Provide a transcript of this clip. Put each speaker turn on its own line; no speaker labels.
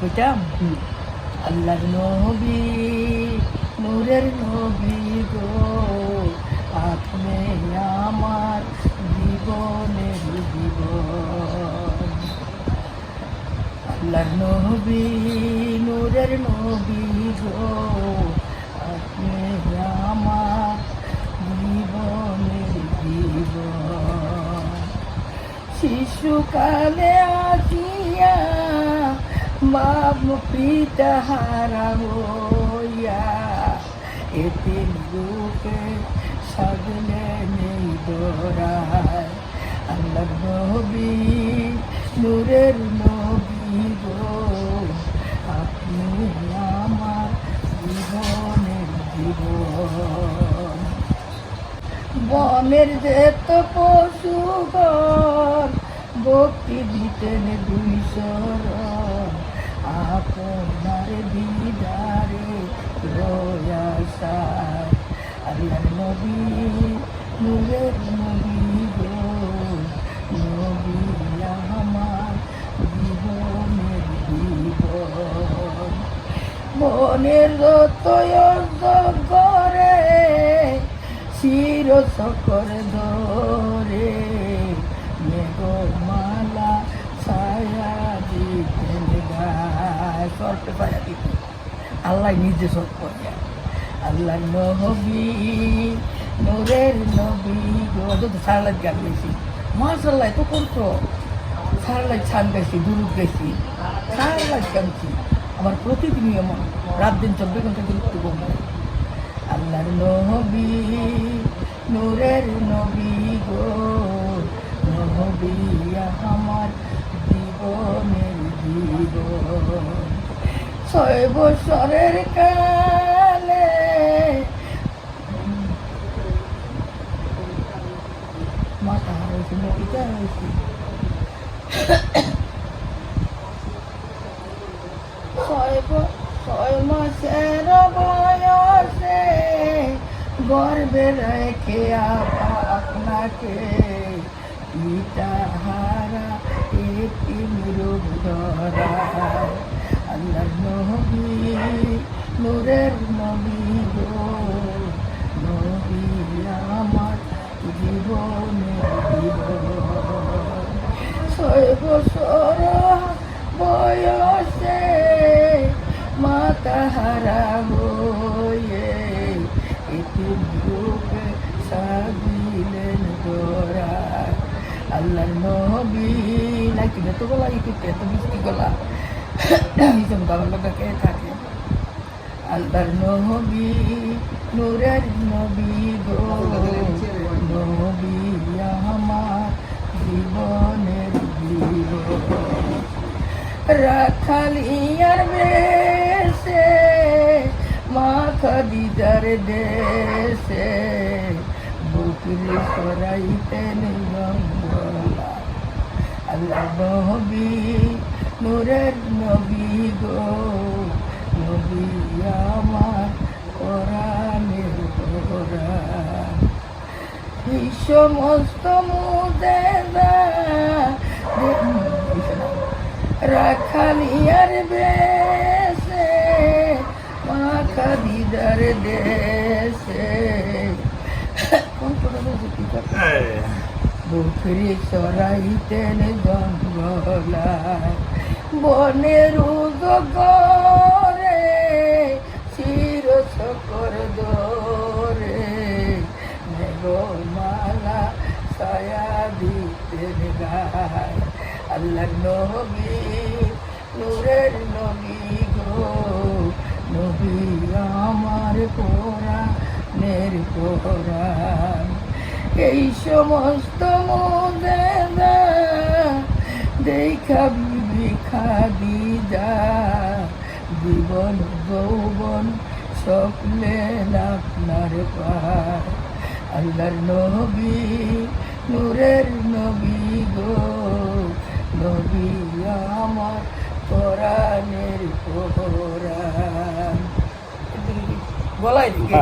কইতাম। আল্লাহর নবী নূরের নবী গো আপনি আমার জীবনের জীবন আল্লাহর নবী নূরের নবী গো আপনি আমার জীবনের জীবন শিশুকালে আসিয়া বাপ পিতা হারা হইয়া এতে বুকে সাজলে নেই দোরায় আল্লাহ নবী, নূরের নবী গো, আপনি আমার জীবনের জীবন। বনের যেত পশু ভক্তি দিতেন দুই শরণ আপনার দিদারে রয়াসায় আল্লাহ নবী, নূরের নবী গো, নবী আমার জীবনের জীবন। মনের যত করে শির সকর ধরে মেঘমালা সরতে ছায়া দিতেন আল্লাহ নিজে সব করে আল্লাহ নবী, নূরের নবী গো, যত সারালাইট গান গেছি মাসাল্লাহ তো করতো সারালাইট ছান গেছি দুরুদ গেছি সারালাইট গানছি আমার প্রতিদিনই এমন, রাত দিন চব্বিশ ঘণ্টা গুরুত্ব কম আল্লাহর নবী, নূরের নবী গো, নবী আমার জীবনের জীবন। ছয় বছরের কালে। মাথা হয়েছে নদীটা হয়েছে ছয় মাসের বয়সে গর্বে রেখে আপা আপনাকে পিতা হারা একটি রূপ ধরা আল্লাহ নবী, নূরের নবী গো। নবী আমার জীবন ছয় বছর বয়সে মাতা হারা হয়ে এটি রূপে সাজিলেন গোরা আল্লাহর নবী, নাকি তো গলা একটু এত মিষ্টি গলা। লাগাকে থাকে? আল্লাহর নবী, নূরের নবী গো। নবী আমার জীবনের জীবন। রাখালিয়ার বেশে মা খাদিজার দেশে। বুকরি সরাইতেন গঙ্গলা আল্লাহ নবী নূরের নবী গো নবী আমার কোরআনের কোরআন। এই সমস্ত মুদেদা রাখালিয়ার বেশে মা খাদিজার দেশে? বুকরি সরাইতেন জঙ্গলায়। বনের উদগরে চির সকর দরে মেঘমালা ছায়া দিতেন গায়। আল্লাহ নবী, নূরের নবী গো। নবী আমার কোরআনের কোরআন। এই সমস্ত মোদেদা দেখা খাদি যা জীবন, যৌবন সকলে আপনার পার আল্লাহর নবী, নূরের নবী গো। নবী আমার কোরআনের কোরআন বলাই